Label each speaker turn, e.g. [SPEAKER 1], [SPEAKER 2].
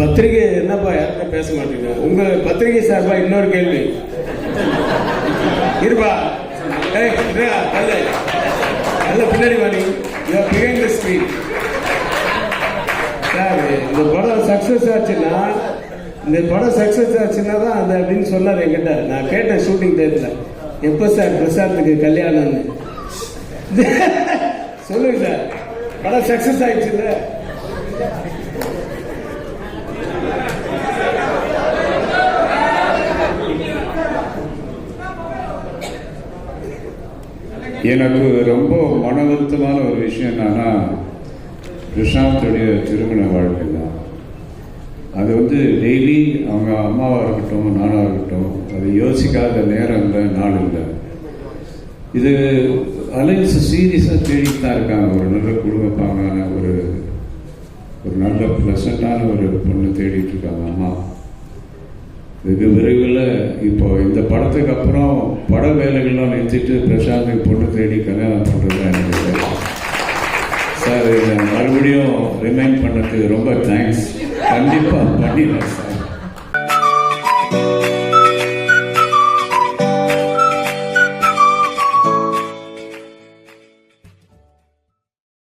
[SPEAKER 1] பத்திரிகை என்னப்பா யாருமே பேச மாட்டீங்க? உங்க பத்திரிகை சார்பா இன்னொரு கேள்வி. இருப்பா. ஏய் இருடா, கல்லு நல்ல பின்னாடி வாணி யூ பிஹைண்ட் ஸ்க்ரீன் சார் இந்த படம் சக்ஸஸ் ஆச்சுன்னா இந்த படம் சக்ஸஸ் ஆச்சுன்னா தான் அது அப்படின்னு சொன்னார் என்கிட்ட. நான் கேட்டேன் ஷூட்டிங் டேத்தில் எப்போ சார் பிரசாத்துக்கு கல்யாணம்னு? சொல்லுங்க சார். படம் சக்ஸஸ் ஆயிடுச்சுல்ல?
[SPEAKER 2] எனக்கு ரொம்ப மன வருத்தமான ஒரு விஷயம் என்னன்னா ரிஷாந்தோடைய திருமண வாழ்க்கை தான். அது வந்து டெய்லி அவங்க அம்மாவாக இருக்கட்டும் நானாக இருக்கட்டும் அது யோசிக்காத நேரம் இல்லை நாள் இல்லை இது அலைன்ஸ் சீரியஸாக தேடிட்டு தான் இருக்காங்க. ஒரு நல்ல குடும்பப்பாங்கான ஒரு ஒரு நல்ல ப்ளசண்ட்டான ஒரு பொண்ணு தேடிட்டு இருக்காங்க அம்மா. வெகு விரைவில் இப்போ இந்த படத்துக்கு அப்புறம் பட வேலைகள்லாம் நிறுத்திட்டு பிரசாந்த் பொண்ணு தேடி கல்யாணம் பண்ணுறது எனக்கு சார் இதை மறுபடியும் ரிமைண்ட் பண்ணதுக்கு ரொம்ப தேங்க்ஸ் கண்டிப்பாக பண்ணிடுறேன் சார்.